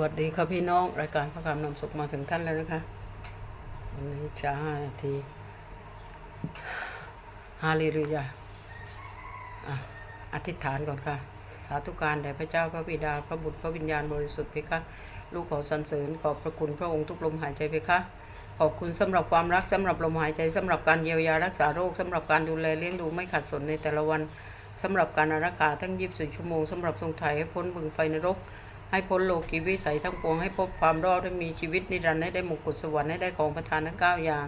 วัสดีค่ะพี่น้อง รายการพระคำนำสุขมาถึงท่านแล้วนะคะ วันนี้จะห้านาทีฮาเลลูยาอะอธิษฐานก่อนค่ะ สาธุการแด่พระเจ้าพระบิดา พระบุตรพระวิญญาณบริสุทธิ์เพคะ ลูกขอสรรเสริญขอบพระคุณพระองค์ทุกลมหายใจเพคะขอบคุณสำหรับความรักสำหรับลมหายใจสำหรับการเยียวยารักษาโรคสำหรับการดูแลเลี้ยงดูไม่ขัดสนในแต่ละวันสำหรับการอารักขาทั้ง24ชั่วโมงสำหรับทรงไถ่ให้พ้นบึงไฟนรก ให้พ้นโลกีวิสัยทั้งปวงให้พบความรอดให้มีชีวิตนิรันดร์ให้ได้มงกุฎสวรรค์ให้ได้ของประทานทั้งเก้าอย่าง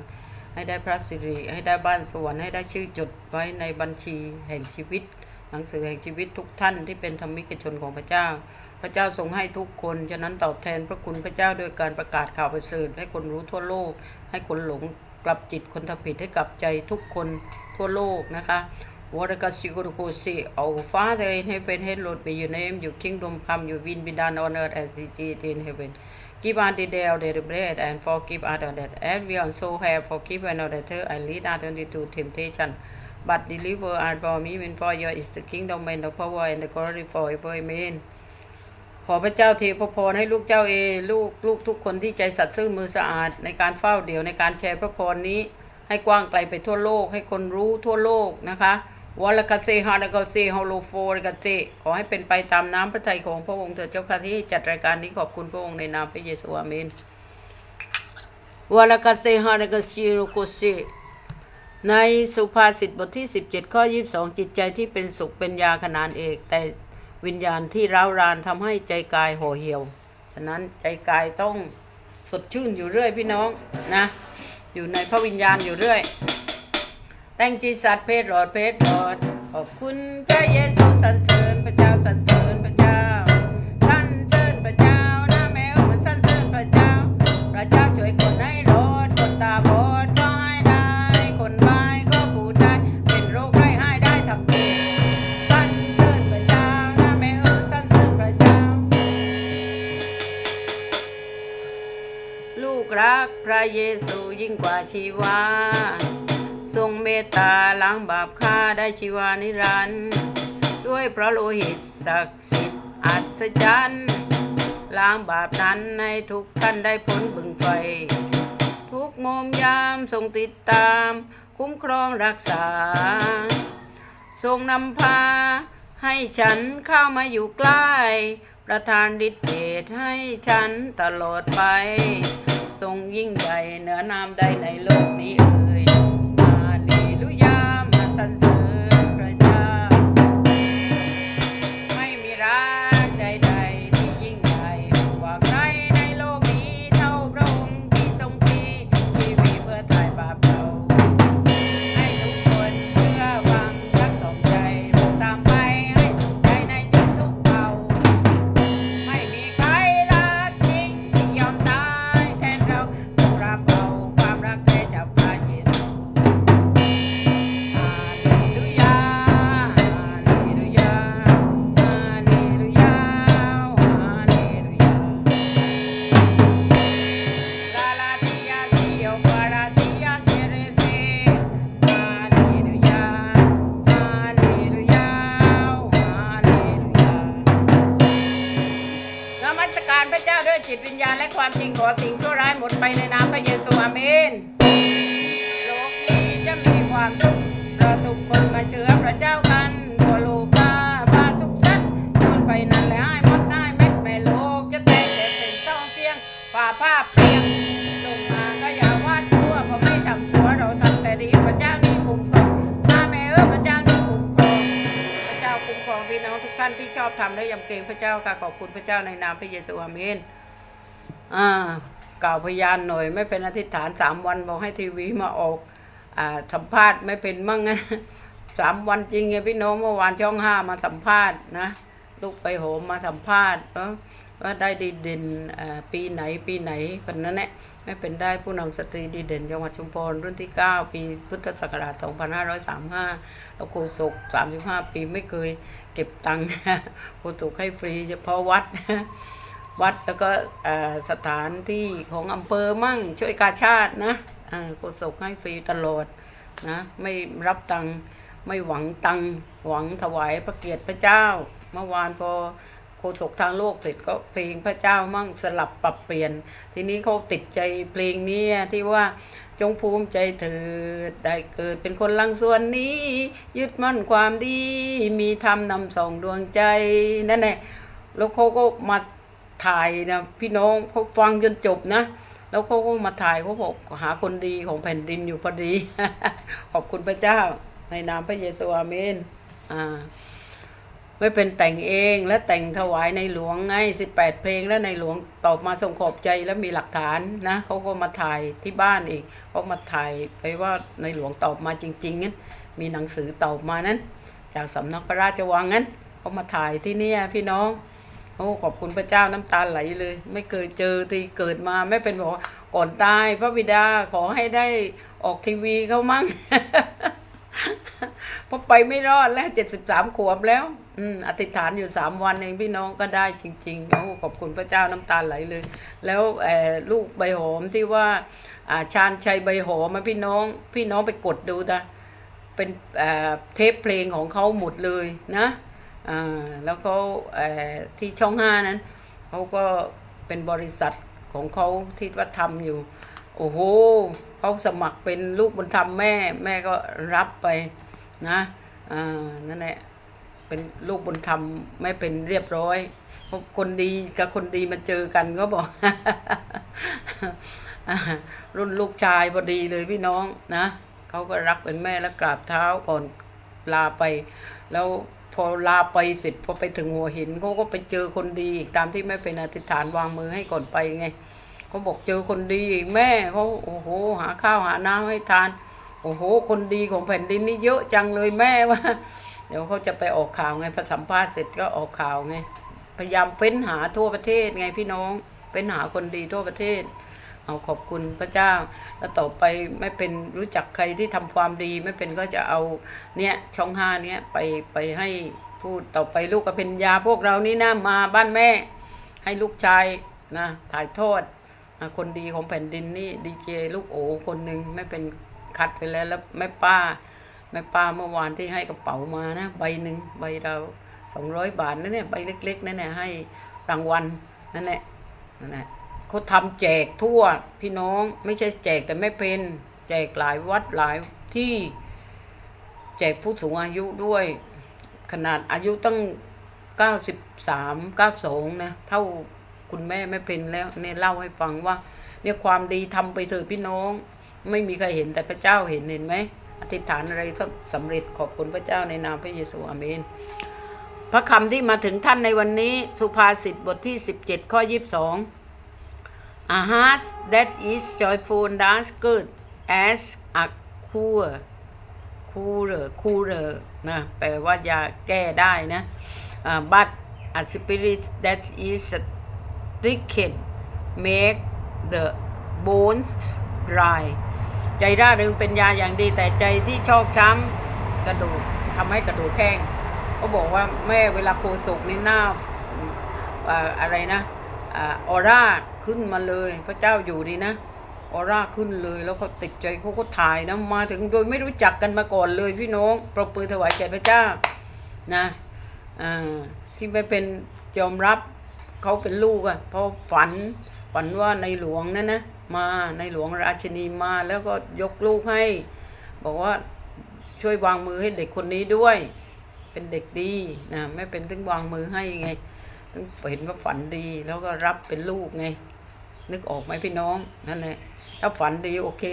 ให้ได้พระสิริให้ได้บ้านสวรรค์ให้ได้ชื่อจดไว้ในบัญชีแห่งชีวิต หนังสือแห่งชีวิตทุกท่านที่เป็นธรรมิกชนของพระเจ้า พระเจ้าทรงให้ทุกคนฉะนั้นตอบแทนพระคุณพระเจ้าโดยการประกาศข่าวประเสริฐให้คนรู้ทั่วโลก ให้คนหลงกลับจิตคนทำผิดให้กลับใจทุกคนทั่วโลกนะคะ What a God you go say, Our Father in heaven, hallowed be your name, your kingdom come, your will be done on earth as it is in heaven. Give us the day our daily bread, and forgive us our debt, as we also have forgiven our debtors, and lead us not into temptation, but deliver us from evil. For yours is the kingdom and the power and the glory forever. Amen. ขอพระเจ้าเทพระพรให้ลูกเจ้าเอลูกลูกทุกคนที่ใจสัตย์ซื่อมือสะอาด ในการเฝ้าเดี่ยวในการแชร์พระพรนี้ ให้กว้างไกลไปทั่วโลก ให้คนรู้ทั่วโลกนะคะ วอลกาเซฮาดกเซฮอโลโฟรกเซขอให้เป็นไปตามน้ำพระทัยของพระองค์เถิดเจ้าค่ะที่จัดรายการนี้ขอบคุณพระองค์ในนามพระเยซูอาเมนวอลกาเซฮาดกเซโลโกเซในสุภาษิตบทที่ 17 ข้อ 22 จิตใจที่เป็นสุขเป็นยาขนานเอก แต่วิญญาณที่ร้าวรานทำให้ใจกายห่อเหี่ยว ฉะนั้นใจกายต้องสดชื่นอยู่เรื่อยพี่น้องนะ อยู่ในพระวิญญาณอยู่เรื่อย แตงจีสัตว์เพศหลอดเพศหลอด ขอบคุณพระเยซูสรรเสริญพระเจ้าสรรเสริญพระเจ้าสรรเสริญพระเจ้าหนะแมวมันสรรเสริญพระเจ้า พระเจ้าช่วยคนให้รอดคนตาบอดก็ให้ได้ คนบ้ายก็พูดได้ เป็นโรคไข้ให้ได้ทำดีสรรเสริญพระเจ้าหนะแมวสรรเสริญพระเจ้า ลูกรักพระเยซูยิ่งกว่าชีวา ตตาล้างบาปข้าได้ชีวานิรันด์ด้วยพระโลหิตศักดิ์สิทธิ์อัศจรรย์ล้างบาปนั้นให้ทุกท่านได้พ้นบึงไฟ ทุกมุมยามทรงติดตาม คุ้มครองรักษา ทรงนำพา ให้ฉันเข้ามาอยู่ใกล้ ประทานฤทธิ์เดชให้ฉันตลอดไป ทรงยิ่งใหญ่เหนือนามใดในโลก ม ไปนั่นแหละให้มดได้เม็ดแม่โลกจะแตกแต่เป็นเศร้าเสียงฝ่าภาพเพียงลงมาก็อย่าวาดทั่วเพราะไม่ทำชั่วเราทำแต่ดีพระเจ้านี่คุ้มครองมาแม่เออพระเจ้านี่คุ้มครองพระเจ้าคุ้มครองพี่น้องทุกท่านที่ชอบทำและยำเกรงพระเจ้าค่ะขอบคุณพระเจ้าในนามพระเยซูอาเมนอ่ากล่าวพยานหน่อย ไม่เป็นอธิษฐานสามวันบอกให้ทีวีมาออกอ่าสัมภาษณ์ไม่เป็นมั่งนะสามวันจริงไงพี่น้องเมื่อวานช่องห้ามาสัมภาษณ์นะ ลูกไปโหมมาสัมภาษณ์เออว่าได้ดีเด่นปีไหนปีไหนคนนั้นแหละไม่เป็นได้ผู้นำสตรีดีเด่นจังหวัดชุมพรรุ่นที่ 9 ปีพุทธศักราช 2535แล้วโฆษก35 ปีไม่เคยเก็บตังค์โฆษกให้ฟรีเฉพาะวัดวัดแล้วก็สถานที่ของอำเภอมั่งช่วยกาชาตินะโฆษกให้ฟรีตลอดนะ ไม่รับตังค์ไม่หวังตังค์หวังถวายพระเกียรติพระเจ้า เมื่อวานพอโฆศกทางโลกเสร็จก็เพลงพระเจ้ามั่งสลับปรับเปลี่ยน ทีนี้เขาติดใจเพลงนี้ที่ว่าจงภูมิใจเถิดได้เกิดเป็นคนลังส่วนนี้ ยึดมั่นความดี มีธรรมนำส่องดวงใจนั่นแหละแล้วเขาก็มาถ่ายนะพี่น้องเขาฟังจนจบนะ แล้วเขาก็มาถ่ายเขาบอกหาคนดีของแผ่นดินอยู่พอดี ขอบคุณพระเจ้า ในนามพระเยซูอาเมน อ่า ไม่เป็นแต่งเองและแต่งถวายในหลวงไงสิบแปดเพลงแล้วในหลวงตอบมาทรงขอบใจแล้วมีหลักฐานนะเขาก็มาถ่ายที่บ้านอีกเขามาถ่ายไปว่าในหลวงตอบมาจริงๆนั้นมีหนังสือตอบมานั้น จากสำนักพระราชวังนั้นเขามาถ่ายที่นี่พี่น้องโอ้ขอบคุณพระเจ้าน้ำตาไหลเลย ไม่เคยเจอที่เกิดมาไม่เป็นบอกว่าก่อนตายพระบิดาขอให้ได้ออกทีวีเขามั่ง เพราะไปไม่รอดแล้วเจ็ดสิบสามขวบแล้ว อืมอธิษฐานอยู่สามวันเองพี่น้องก็ได้จริงๆโอ้ขอบคุณพระเจ้าน้ำตาไหลเลย แล้วลูกใบหอมที่ว่าอ่าชาญชัยใบหอมมาพี่น้อง พี่น้องไปกดดูนะเป็นเทปเพลงของเขาหมดเลยนะแล้วเขาที่ช่องห้านั้นเขาก็เป็นบริษัทของเขาที่ว่าทำอยู่ โอ้โหเขาสมัครเป็นลูกบุญธรรมแม่ แม่ก็รับไป นะอ่านั่นแหละเป็นลูกบุญธรรมไม่เป็นเรียบร้อยเพราะคนดีกับคนดีมาเจอกันก็บอก รุ่นลูกชายพอดีเลยพี่น้องนะเขาก็รักเป็นแม่แล้วกราบเท้าก่อนลาไป แล้วพอลาไปเสร็จพอไปถึงหัวหินเขาก็ไปเจอคนดีอีกตามที่แม่เป็นอธิษฐานวางมือให้ก่อนไปไงเขาบอกเจอคนดีอีกแม่เขาโอ้โหหาข้าวหาน้ำให้ทาน โอ้โห คนดีของแผ่นดินนี่เยอะจังเลยแม่ว่า เดี๋ยวเขาจะไปออกข่าวไงพอสัมภาษณ์เสร็จก็ออกข่าวไง พยายามเฟ้นหาทั่วประเทศไงพี่น้องเฟ้นหาคนดีทั่วประเทศ เอาขอบคุณพระเจ้า แล้วต่อไปไม่เป็นรู้จักใครที่ทำความดีไม่เป็นก็จะเอาเนี่ยช่องห้าเนี่ยไปไปให้พูดต่อไปลูกกับเพญญาพวกเรานี่นะมาบ้านแม่ ให้ลูกชายนะถ่ายทอดคนดีของแผ่นดินนี่ดีเจลูกโอคนหนึ่งไม่เป็น คัดไปแล้วแล้วแม่ป้าแม่ป้าเมื่อวานที่ให้กระเป๋ามานะใบหนึ่งใบเราสองร้อยบาทนั่นเนี่ยใบเล็กๆนั่นเนี่ยให้รางวัลนั่นแหละนั่นแหละเขาทำแจกทั่วพี่น้องไม่ใช่แจกแต่ไม่เป็นแจกหลายวัดหลายที่ แจกผู้สูงอายุด้วย ขนาดอายุตั้งเก้าสิบสามเก้าสองนะเท่าคุณแม่ไม่เป็นแล้วเนี่ยเล่าให้ฟังว่า เนี่ยความดีทำไปเถอะพี่น้อง ไม่มีใครเห็นแต่พระเจ้าเห็นเห็นไหมอธิษฐานอะไรก็สำเร็จขอบคุณพระเจ้าในนามพระเยซูอาเมน พระคำที่มาถึงท่านในวันนี้ สุภาษิตบทที่ 17 ข้อ 22 A heart that is joyful does good as a cure cure cure นะแปลว่ายาแก้ได้นะอ่า but a spirit that is stricken make the bones dry ใจร่าเริงเป็นยาอย่างดี แต่ใจที่ชอกช้ำกระดูกทำให้กระดูกแห้งเขาบอกว่าแม่เวลาโคศกนี่หน้าอะไรนะออร่าขึ้นมาเลย พระเจ้าอยู่ดีนะออร่าขึ้นเลยแล้วเขาติดใจเขาก็ถ่ายนะมาถึงโดยไม่รู้จักกันมาก่อนเลยพี่น้องปรบมือถวายแก่พระเจ้านะที่ไม่เป็นยอมรับเขาเป็นลูกอะ่ะเพราะฝัน ฝันว่าในหลวงนั่นนะมาในหลวงราชินีมาแล้วก็ยกลูกให้ บอกว่าช่วยวางมือให้เด็กคนนี้ด้วย เป็นเด็กดีนะไม่เป็นถึงวางมือให้ไงถึงเห็นว่าฝันดีแล้วก็รับเป็นลูกไง นึกออกไหมพี่น้องนั่นแหละถ้าฝันดีโอเค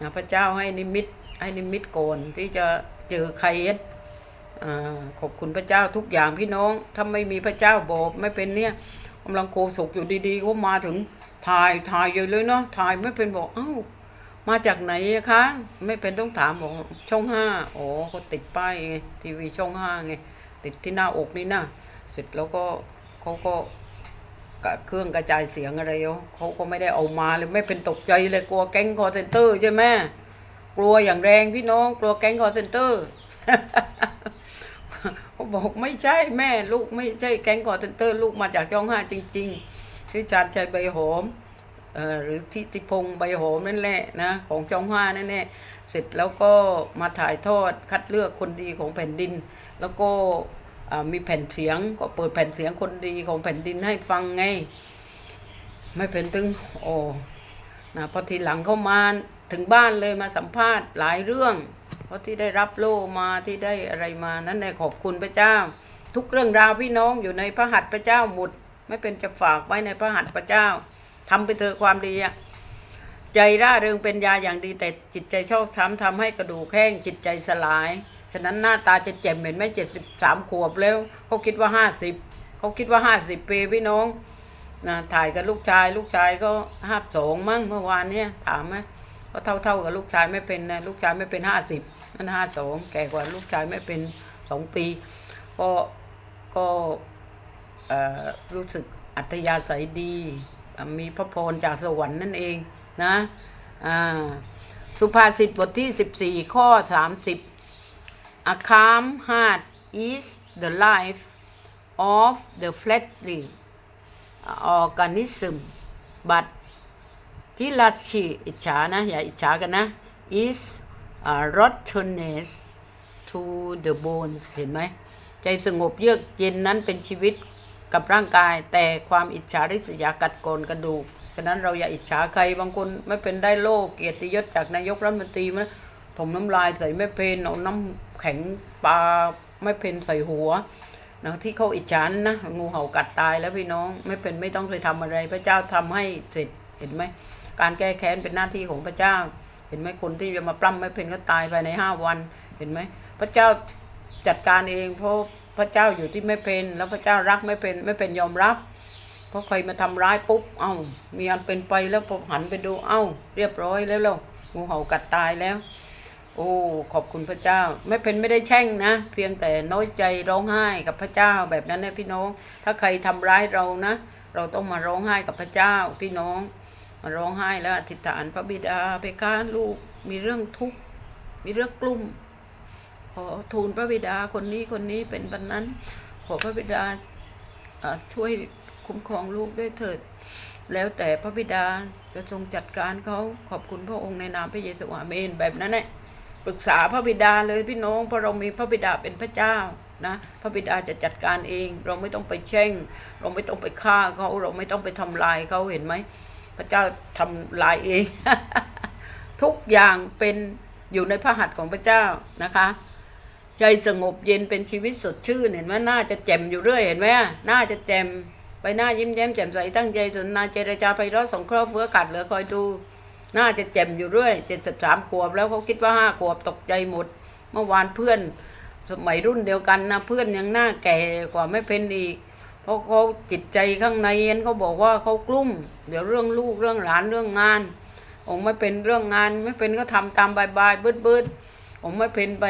นะพระเจ้าให้นิมิตให้นิมิตก่อนที่จะเจอใครอ่ขอบคุณพระเจ้าทุกอย่างพี่น้องถ้าไม่มีพระเจ้าบอกไม่เป็นเนี่ย กำลังโกศกอยู่ดีๆเขามาถึงถ่ายถ่ายอยู่เลยเนาะถ่ายไม่เป็นบอกเอ้ามาจากไหนคะไม่เป็นต้องถามบอกช่องห้าอ๋อเขาติดป้ายไงทีวีช่องห้าไงติดที่หน้าอกนี่นะเสร็จแล้วก็เขาก็เครื่องกระจายเสียงอะไรเขาเขาก็ไม่ได้เอามาเลยไม่เป็นตกใจเลยกลัวแก๊งคอเซนเตอร์ใช่ไหมกลัวอย่างแรงพี่น้องกลัวแก๊งคอเซนเตอร์ เขาบอกไม่ใช่แม่ลูกไม่ใช่แก๊งคอเซนเตอร์ลูกมาจากช่องห้าจริงๆชื่อชาญชัยใบหอมเอ่อหรือทิติพงษ์ใบหอมนั่นแหละนะของช่องห้านั่นแหละเสร็จแล้วก็มาถ่ายทอดคัดเลือกคนดีของแผ่นดิน แล้วก็มีแผ่นเสียงก็เปิดแผ่นเสียงคนดีของแผ่นดินให้ฟังไง ไม่เป็นตึงโอ้นะพอทีหลังเข้ามาถึงบ้านเลยมาสัมภาษณ์หลายเรื่อง เพราะที่ได้รับโล่มาที่ได้อะไรมานั้นในขอบคุณพระเจ้า ทุกเรื่องราวพี่น้องอยู่ในพระหัตถ์พระเจ้าหมดไม่เป็นจะฝากไว้ในพระหัตถ์พระเจ้าทำไปเถอะความดีอะใจร่าเริงเป็นยาอย่างดีแต่จิตใจชอกช้ำทำให้กระดูกแห้งจิตใจสลาย ฉะนั้นหน้าตาจะเจ็บเหม็นไหม่เจ็ดสิบสามขวบแล้วเขาคิดว่าห้าสิบเขาคิดว่าห้าสิบปีพี่น้องนะถ่ายกับลูกชายลูกชายก็ห้าสองมั้งเมื่อวานเนี้ยถามไหมก็เท่าเท่าๆกับลูกชายไม่เป็นนะลูกชายไม่เป็นห้าสิบ นั่นห้าสองแก่กว่าลูกชายไม่เป็นสองปี ก็ก็อ่อรู้สึกอัธยาศัยดี มีพระพรจากสวรรค์นั่นเองนะอ่าสุภาษิตบทที่สิบสี่ข้อสามสิบ A calm heart is the life of the fleshly organism but ที่ลัชีอิจฉานะ อย่าอิจฉากันนะ is a rottenness to the bones เห็นไหม ใจสงบเยือกเย็นนั้นเป็นชีวิตกับร่างกาย แต่ความอิจฉาริษยากัดกร่อนกระดูกฉะนั้นเราอย่าอิจฉาใครบางคนไม่เป็นได้โลกเกียรติยศจากนายกรัฐมนตรีมาถมน้ำลายใส่ไม่เพนเอาน้ำแข็งปลาไม่เพนใส่หัวนะที่เขาอิจฉานะงูเห่ากัดตายแล้วพี่น้องไม่เป็นไม่ต้องไปทำอะไร พระเจ้าทำให้เสร็จเห็นไหมการแก้แค้นเป็นหน้าที่ของพระเจ้า ห็นไหมคนที่จะมาปล้ำไม่เพนก็ตายภายในห้าวัน เห็นไหม พระเจ้าจัดการเองเพราะพระเจ้าอยู่ที่ไม่เป็น แล้วพระเจ้ารักไม่เป็นไม่เป็นยอมรับเพราะใครมาทำร้ายปุ๊บเอ้า มีอันเป็นไปแล้วพอหันไปดูเอ้า เรียบร้อยแล้วแล้วงูเห่ากัดตายแล้ว โอ้ขอบคุณพระเจ้า ไม่เป็นไม่ได้แช่งนะ เพียงแต่น้อยใจร้องไห้กับพระเจ้าแบบนั้นนะพี่น้อง ถ้าใครทำร้ายเรานะ เราต้องมาร้องไห้กับพระเจ้าพี่น้อง มาร้องไห้แล้วอธิษฐานพระบิดาไปค้าลูกมีเรื่องทุกข์มีเรื่องกลุ่ม ขอทูลพระบิดาคนนี้คนนี้เป็นบันนั้น ขอพระบิดาช่วยคุ้มครองลูกด้วยเถิด แล้วแต่พระบิดาจะทรงจัดการเขาขอบคุณพระองค์ในนามพระเยซูอาเมนแบบนั้นแหละปรึกษาพระบิดาเลยพี่น้องเพราะเรามีพระบิดาเป็นพระเจ้านะพระบิดาจะจัดการเอง เราไม่ต้องไปแช่ง เราไม่ต้องไปฆ่าเขาเราไม่ต้องไปทำลายเขาเห็นไหม พระเจ้าทำลายเอง ทุกอย่างเป็นอยู่ในพระหัตถ์ของพระเจ้านะคะ ใจสงบเย็นเป็นชีวิตสดชื่นเห็นไหมหน้าจะแจ่มอยู่เรื่อยเห็นไหมหน้าจะแจ่มไปหน้ายิ้มแย้มแจ่มใสตั้งใจสนนาเจรจาไปร้อสงเคราะห์เฟื้อกัดเหลือคอยดูหน้าจะแจ่มอยู่เรื่อยเจ็ดสิบสามขวบแล้วเขาคิดว่าห้าขวบตกใจหมด เมื่อวานเพื่อน สมัยรุ่นเดียวกันนะเพื่อนยังหน้าแก่กว่าไม่เป็นอีก เพราะเขาจิตใจข้างในเอ็นเขาบอกว่าเขากลุ้ม เดี๋ยวเรื่องลูกเรื่องหลานเรื่องงานองไม่เป็นเรื่องงานไม่เป็นก็ทำตามบายบายบืดบืดองไม่เป็นไป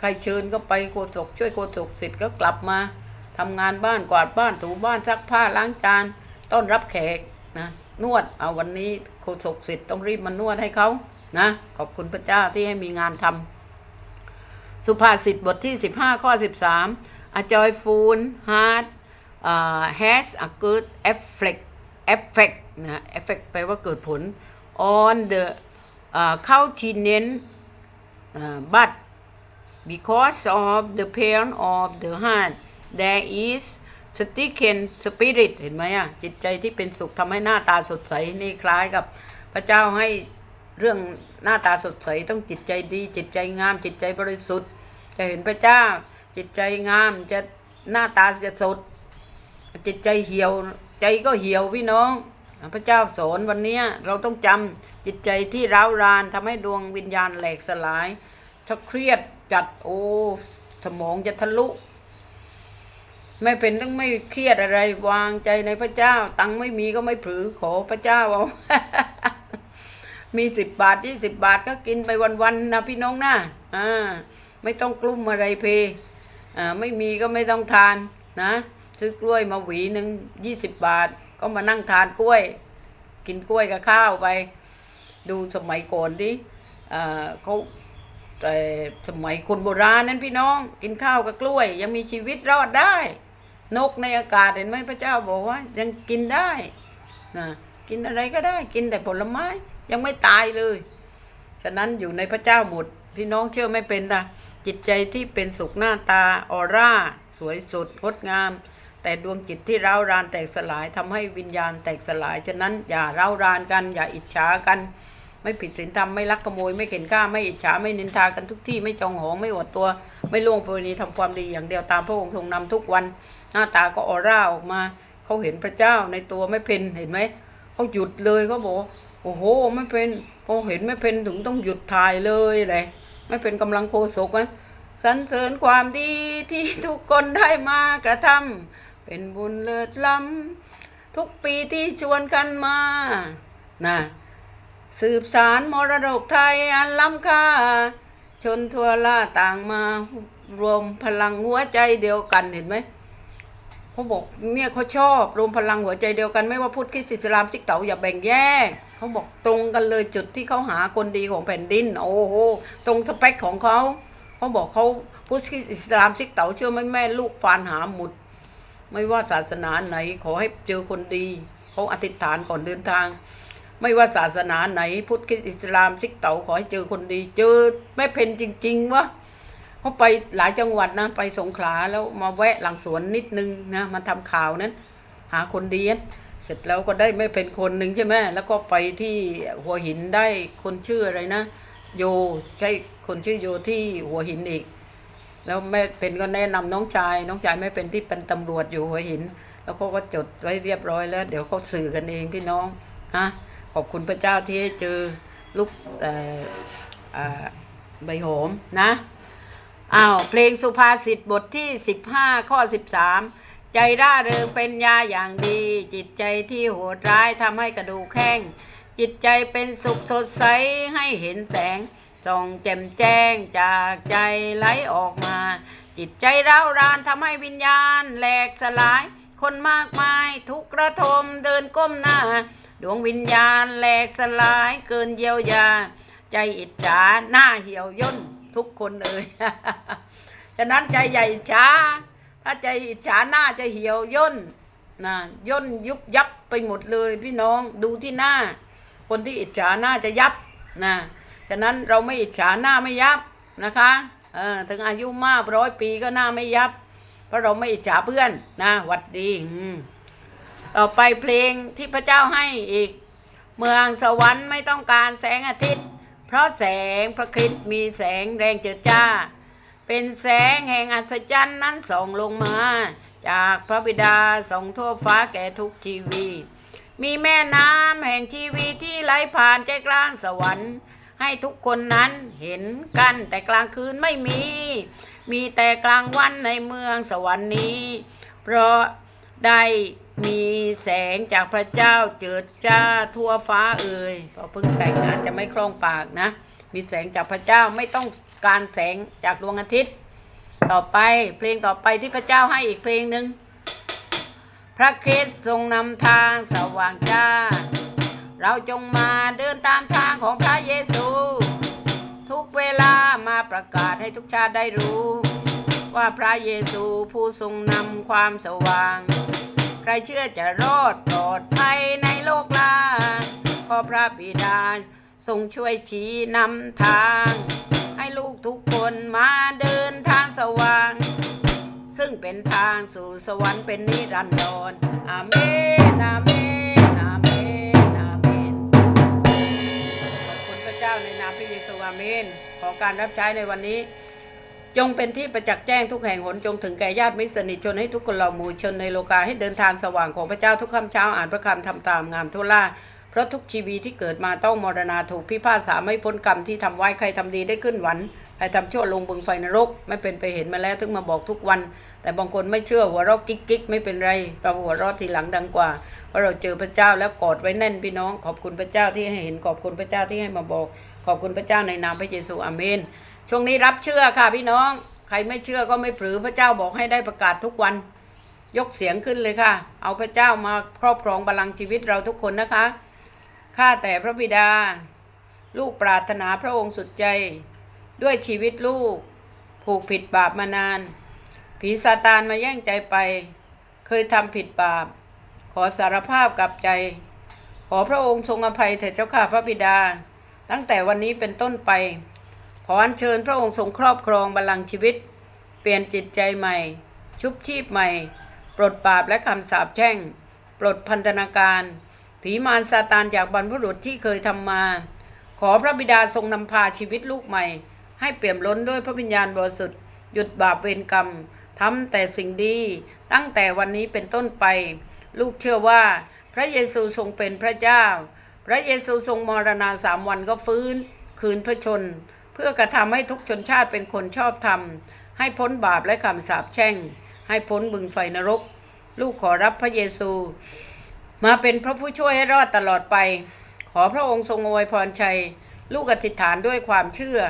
ใครเชิญก็ไปโกศกช่วยโกศกเสร็จก็กลับมาทำงานบ้านกวาดบ้านถูบ้านซักผ้าล้างจานต้อนรับแขกนะนวดเอาวันนี้โกศกเสร็จต้องรีบมานวดให้เขานะขอบคุณพระเจ้าที่ให้มีงานทำสุภาษิตบทที่ 15 ข้อ 13 A joyful heart uh, has a good effect effect นะ effect แปลว่าเกิดผล on the uh, countenance uh, but because of the pain of the heart there is sticken spirit เห็นไหมอะ จิตใจที่เป็นสุขทำให้หน้าตาสดใส นี่คล้ายกับพระเจ้าให้เรื่องหน้าตาสดใสต้องจิตใจดี จิตใจงาม จิตใจบริสุทธิ์ จะเห็นพระเจ้า จิตใจงามจะหน้าตาจะสด จิตใจเหี่ยวใจก็เหี่ยวพี่น้อง พระเจ้าสอนวันนี้เราต้องจำจิตใจที่ร้าวรานทำให้ดวงวิญญาณแหลกสลายถ้าเครียดจัดโอ้สมองจะทะลุ ไม่เป็นต้องไม่เครียดอะไรวางใจในพระเจ้า ตังไม่มีก็ไม่ผือขอพระเจ้าเอามีสิบบาทยี่สิบบาทก็กินไปวันๆนะพี่น้องนะอ่าไม่ต้องกลุ้มอะไรเพอ่าไม่มีก็ไม่ต้องทานนะ ซื้อกล้วยมาหวีหนึ่งยี่สิบบาท ก็มานั่งทานกล้วย กินกล้วยกับข้าวไป ดูสมัยก่อนดิอ่เขาแต่สมัยคนโบราณนั้นพี่น้อง กินข้าวกับกล้วย ยังมีชีวิตรอดได้ นกในอากาศเห็นไหมพระเจ้าบอกว่า ยังกินได้นะกินอะไรก็ได้กินแต่ผลไม้ยังไม่ตายเลย ฉะนั้นอยู่ในพระเจ้าหมดพี่น้องเชื่อไม่เป็นนะจิตใจที่เป็นสุขหน้าตาออร่า สวยสดงดงาม แต่ดวงจิตที่ร้าวรานแตกสลายทำให้วิญญาณแตกสลาย ฉะนั้นอย่าร้าวรานกัน อย่าอิจฉากัน ไม่ผิดศีลธรรมไม่ลักขโมย ไม่เข็นฆ่าไม่อิจฉาไม่นินทากันทุกที่ไม่จองหองไม่อวดตัว ไม่ล่วงประเวณีทำความดีอย่างเดียวตามพระองค์ทรงนำทุกวัน หน้าตาก็ออร่าออกมาเขาเห็นพระเจ้าในตัวไม่เพนเห็นไหมเขาหยุดเลยเขาบอกโอ้โหไม่เป็นพอเห็นไม่เป็นถึงต้องหยุดถ่ายเลยเลยไม่เป็นกำลังโคศกนะสรรเสริญความดีที่ทุกคนได้มากระทำ เป็นบุญเลิศล้ำทุกปีที่ชวนกันมานะสืบสารมรดกไทยอันล้ำค่า ชนทั่วล่าต่างมารวมพลังหัวใจเดียวกันเห็นไหมเขาบอกเนี่ยเขาชอบรวมพลังหัวใจเดียวกันไม่ว่าพุทธคริสต์อิสลามซิกเต๋าอย่าแบ่งแยกเขาบอกตรงกันเลยจุดที่เขาหาคนดีของแผ่นดิน โอ้โหตรงสเปคของเขาเขาบอกเขาพุทธคริสต์อิสลามซิกเต๋าเชื่อไหมแม่ลูกฟานหาหมุด ไม่ว่าศาสนาไหนขอให้เจอคนดีเขาอธิษฐานก่อนเดินทาง ไม่ว่าศาสนาไหน พุทธคริสต์อิสลามซิกเต๋าขอให้เจอคนดี เจอแม่เพนจริง ๆวะเขาไปหลายจังหวัดนะไปสงขลาแล้วมาแวะหลังสวนนิดนึงนะมาทำข่าวนั้น หาคนดีเสร็จแล้วก็ได้ไม่เป็นคนหนึ่งใช่ไหมแล้วก็ไปที่หัวหินได้คนชื่ออะไรนะ โยใช่คนชื่อโยที่หัวหินอีก แล้วแม่เป็นก็แนะนำน้องชาย น้องชายไม่เป็นที่เป็นตำรวจอยู่หัวหิน แล้วเขาก็จดไว้เรียบร้อยแล้ว เดี๋ยวเขาสื่อกันเองพี่น้องนะขอบคุณพระเจ้าที่ให้เจอลูกใบโหมนะอ้าวเพลงสุภาษิตบทที่ 15 ข้อ 13 ใจร่าเริงเป็นยาอย่างดี จิตใจที่โหดร้ายทำให้กระดูกแข้งจิตใจเป็นสุขสดใสให้เห็นแสง ส่องแจ่มแจ้งจากใจไหลออกมา จิตใจร้าวรานทำให้วิญญาณแหลกสลาย คนมากมายทุกระทมเดินก้มหน้า ดวงวิญญาณแหลกสลายเกินเยียวยา ใจอิจฉาหน้าเหี่ยวย่นทุกคนเลยฉะนั้นใจใหญ่อิจฉาถ้าใจอิจฉาหน้าจะเหี่ยวย่นนะย่นยุบยับไปหมดเลยพี่น้องดูที่หน้า คนที่อิจฉาหน้าจะยับนะ ฉะนั้นเราไม่อิจฉาหน้าไม่ยับนะคะเออถึงอายุมากร้อยปีก็หน้าไม่ยับ เพราะเราไม่อิจฉาเพื่อนนะหวัดดีต่อไปเพลงที่พระเจ้าให้อีก เมืองสวรรค์ไม่ต้องการแสงอาทิตย์ เพราะแสงพระคริสต์มีแสงแรงเจิดจ้า เป็นแสงแห่งอัศจรรย์นั้นส่องลงมา จากพระบิดาส่องทั่วฟ้าแก่ทุกชีวีมีแม่น้ำแห่งชีวีที่ไหลผ่านใจกลางสวรรค์ ให้ทุกคนนั้นเห็นกันแต่กลางคืนไม่มี มีแต่กลางวันในเมืองสวรรค์นี้ เพราะได้มีแสงจากพระเจ้าเจิดจ้าทั่วฟ้าเอ่ยพอเพิ่งแต่งอาจจะไม่คล่องปากนะ มีแสงจากพระเจ้าไม่ต้องการแสงจากดวงอาทิตย์ ต่อไปเพลงต่อไปที่พระเจ้าให้อีกเพลงหนึ่งพระคริสต์ทรงนำทางสว่างจ้า เราจงมาเดินตามทางของพระเยซู ทุกเวลามาประกาศให้ทุกชาติได้รู้ ว่าพระเยซูผู้ทรงนำความสว่าง ใครเชื่อจะรอดปลอดภัยในโลกลาขอพระบิดาทรงช่วยชี้นำทาง ให้ลูกทุกคนมาเดินทางสว่าง ซึ่งเป็นทางสู่สวรรค์เป็นนิรันดรอาเมนอาเมน ในนามพระเยซูอาเมน ขอการรับใช้ในวันนี้ จงเป็นที่ประจักษ์แจ้งทุกแห่งหนจงถึงแก่ญาติมิสนิทชนให้ทุกคนเหล่าหมู่ชนในโลกาให้เดินทางสว่างของพระเจ้าทุกค่ำเช้าอ่านพระคำทำตามงามทั่วล่าเพราะทุกชีวิตที่เกิดมาต้องมรณาถูกพิพากษาไม่พ้นกรรมที่ทำไว้ใครทำดีได้ขึ้นหวันใครทำชั่วลงบึงไฟนรก ไม่เป็นไปเห็นมาแล้วถึงมาบอกทุกวัน แต่บางคนไม่เชื่อหัวเราะกิ๊กกิ๊กไม่เป็นไร เราหัวเราะทีหลังดังกว่าเพราะเราเจอพระเจ้าแล้วกอดไว้แน่นพี่น้อง ขอบคุณพระเจ้าที่ให้เห็นขอบคุณพระเจ้าที่ให้มาบอก ขอบคุณพระเจ้าในนามพระเยซูอาเมน ช่วงนี้รับเชื่อค่ะพี่น้อง ใครไม่เชื่อก็ไม่ปรือพระเจ้าบอกให้ได้ประกาศทุกวัน ยกเสียงขึ้นเลยค่ะ เอาพระเจ้ามาครอบครองบัลลังก์ชีวิตเราทุกคนนะคะ ข้าแต่พระบิดา ลูกปรารถนาพระองค์สุดใจ ด้วยชีวิตลูก ผูกผิดบาปมานาน ผีซาตานมาแย่งใจไป เคยทำผิดบาป ขอสารภาพกับใจ ขอพระองค์ทรงอภัยเถิดเจ้าข้าพระบิดา ตั้งแต่วันนี้เป็นต้นไปขออัญเชิญพระองค์ทรงครอบครองบัลลังก์ชีวิต เปลี่ยนจิตใจใหม่ ชุบชีพใหม่ ปลดบาปและคำสาปแช่ง ปลดพันธนาการ ผีมารซาตานจากบรรพบุรุษที่เคยทำมา ขอพระบิดาทรงนำพาชีวิตลูกใหม่ ให้เปี่ยมล้นด้วยพระวิญญาณบริสุทธิ์หยุดบาปเวรกรรมทำแต่สิ่งดี ตั้งแต่วันนี้เป็นต้นไป ลูกเชื่อว่า พระเยซูทรงเป็นพระเจ้า ระเยซูทรงมรณาสามวันก็ฟื้น คืนพระชน เพื่อกระทำให้ทุกชนชาติเป็นคนชอบธรรม ให้พ้นบาปและคำสาปแช่ง ให้พ้นบึงไฟนรก ลูกขอรับพระเยซู มาเป็นพระผู้ช่วยให้รอดตลอดไป ขอพระองค์ทรงอวยพรชัย ลูกอธิษฐานด้วยความเชื่อ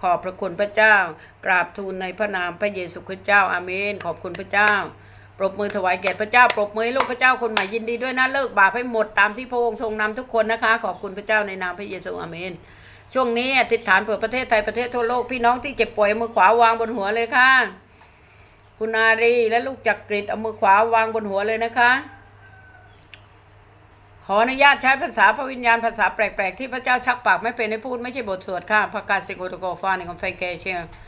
ขอบพระคุณพระเจ้า กราบทูลในพระนามพระเยซูคริสต์เจ้าอาเมน ขอบคุณพระเจ้า ปรบมือถวายแก่พระเจ้า ปรบมือให้ลูกพระเจ้าคนใหม่ยินดีด้วยนะเลิกบาปให้หมดตามที่พระองค์ทรงนำทุกคนนะคะ ขอบคุณพระเจ้าในนามพระเยซูอาเมน ช่วงนี้อธิษฐานเผื่อประเทศไทยประเทศทั่วโลกพี่น้องที่เจ็บป่วยมือขวาวางบนหัวเลยค่ะ คุณอารีและลูกจักกริดเอามือขวาวางบนหัวเลยนะคะ ขออนุญาตใช้ภาษาพระวิญญาณภาษาแปลกๆที่พระเจ้าชักปากไม่เป็นให้พูดไม่ใช่บทสวดค่ะประกาศสิโกตโกฟาในของไฟแกเชียโซเชกรกาตารูฟาในของฟาในไฟในกเชีย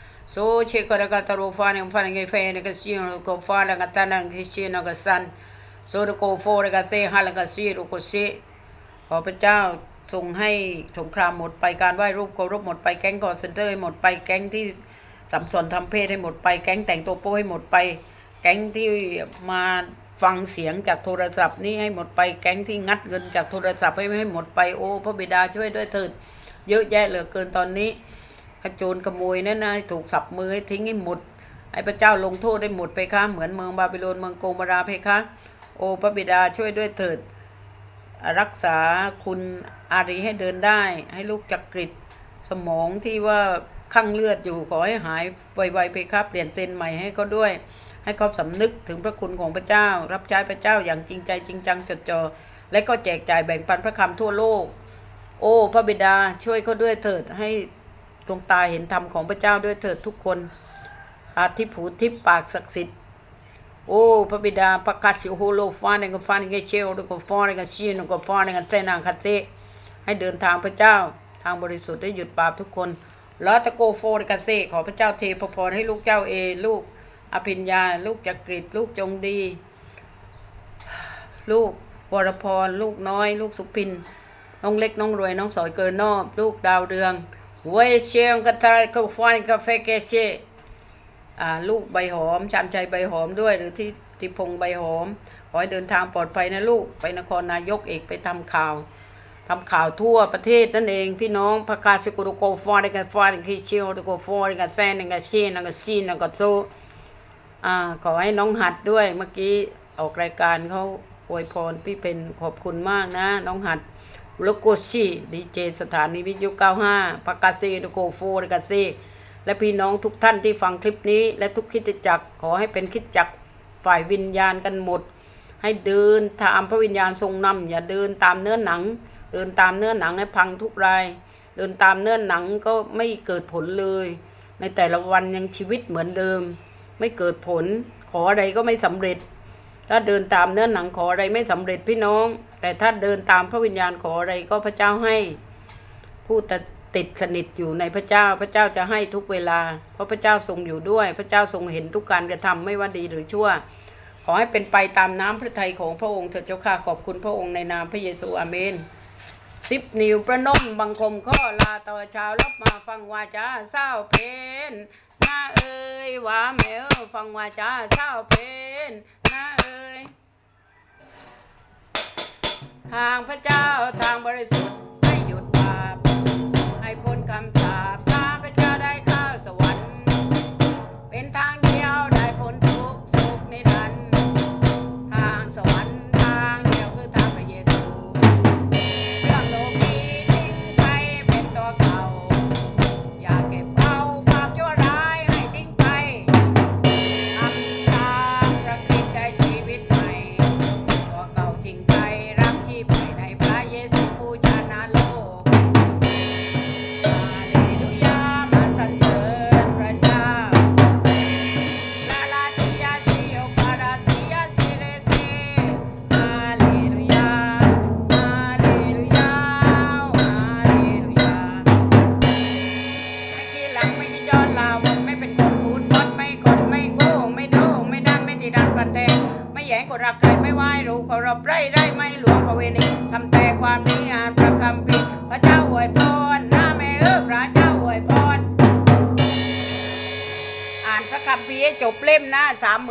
งโกฟาในกตานังกิเชียนกสันโซโดโกโฟในกเซฮาลกซีรโกเซขอพระเจ้าทรงให้สงครามหมดไปการไหว้รูปเคารพหมดไปแก๊งคอร์เซนเตอร์ให้หมดไปแก๊งที่สัมสนทำเพศให้หมดไปแก๊งแต่งตัวโป้ให้หมดไป แก๊งที่มาฟังเสียงจากโทรศัพท์นี่ให้หมดไปแก๊งที่งัดเงินจากโทรศัพท์ให้ให้หมดไปโอ้พระบิดาช่วยด้วยเถิดเยอะแยะเหลือเกินตอนนี้ ขโจรขโมยนั่นนะถูกสับมือทิ้งให้หมดให้พระเจ้าลงโทษได้หมดไปค่ะเหมือนเมืองบาบิโลนเมืองโกมาราเพคะโอ้พระบิดาช่วยด้วยเถิด รักษาคุณอารีให้เดินได้ ให้ลูกจักริดสมองที่ว่าข้างเลือดอยู่ขอให้หายไวๆไปครับเปลี่ยนเซนใหม่ให้เขาด้วย ให้เขาสำนึกถึงพระคุณของพระเจ้า รับใช้พระเจ้าอย่างจริงใจจริงจังจดจ่อและก็แจกจ่ายแบ่งปันพระคำทั่วโลก โอ้พระบิดาช่วยเขาด้วยเถิดให้ วงตาเห็นธรรมของพระเจ้าด้วยเถิดทุกคน อาทิผูทิพปากศักดิ์สิทธิ์ โอ้ พระบิดาประกาศสิโฮโลฟาในกับฟาในกับเชลในกับฟาในกับชีนกับฟาในกับเตนังคาเตให้เดินทางพระเจ้า ทางบริสุทธิ์ได้หยุดบาปทุกคนลอตะโกโฟในกับเซขอพระเจ้าเทพระพรให้ลูกเจ้าเอ ลูกอภิญญา ลูกจักริดลูกจงดี ลูกวรพร ลูกน้อย ลูกสุพิน น้องเล็ก น้องรวย น้องสอยเกินนอบ ลูกดาวเรือง วยเชียงกระทายกาฟานกาแฟเกเชอ่าลูกใบหอมชานใจใบหอมด้วย หรือที่ทิพงใบหอม ขอให้เดินทางปลอดภัยนะลูก ไปนครนายกเอกไปทำข่าวทำข่าวทั่วประเทศนั่นเองพี่น้องประกาศสกุลโกฟานกันฟานกันเชียวโกฟานกันแซนกันเชนกันซีนกันโซอ่าขอให้น้องหัดด้วยเมื่อกี้ออกรายการเขาอวยพรพี่เพนขอบคุณมากนะ น้องหัด โลโกชีดีเจสถานีวิทยุ 95 ปากกาเซโดโกโฟดกาเซ และพี่น้องทุกท่านที่ฟังคลิปนี้ และทุกคิดจักรขอให้เป็นคิดจักรฝ่ายวิญญาณกันหมด ให้เดินตามพระวิญญาณทรงนำอย่าเดินตามเนื้อหนัง เดินตามเนื้อหนังให้พังทุกราย เดินตามเนื้อหนังก็ไม่เกิดผลเลย ในแต่ละวันยังชีวิตเหมือนเดิม ไม่เกิดผล ขออะไรก็ไม่สำเร็จ ถ้าเดินตามเนื้อหนังขออะไรไม่สำเร็จพี่น้อง แต่ถ้าเดินตามพระวิญญาณขออะไรก็พระเจ้าให้ ผู้ติดสนิทอยู่ในพระเจ้า พระเจ้าจะให้ทุกเวลา เพราะพระเจ้าทรงอยู่ด้วย พระเจ้าทรงเห็นทุกการกระทำไม่ว่าดีหรือชั่ว ขอให้เป็นไปตามน้ำพระทัยของพระองค์เถิดเจ้าข้าขอบคุณพระองค์ในนามพระเยซูอาเมนสิบนิ้วประนมบังคมข้อลาต่อชาวรับมาฟังวาจาเศร้าเพนหน้าเอ้ยว่าแม่เอ้ยฟังวาจาเศร้าเพน หน้าเอ่ยทางพระเจ้าทางบริสุทธิ์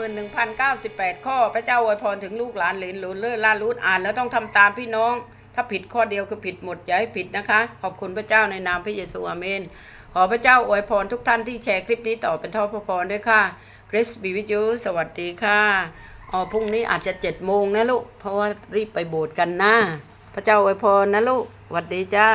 31,098 ข้อ พระเจ้าอวยพรถึงลูกหลานเหลนหลุนเลื่อล่ารูดอ่านแล้วต้องทำตามพี่น้อง ถ้าผิดข้อเดียวคือผิดหมดอย่าให้ผิดนะคะ ขอบคุณพระเจ้าในนามพระเยซูอเมน ขอพระเจ้าอวยพรทุกท่านที่แชร์คลิปนี้ต่อเป็นท่อพระพรด้วยค่ะคริสบีวิจูสวัสดีค่ะอ๋อพรุ่งนี้อาจจะเจ็ดโมงนะลูกเพราะว่ารีบไปโบสถ์กันนะพระเจ้าอวยพรนะลูกสวัสดีจ้า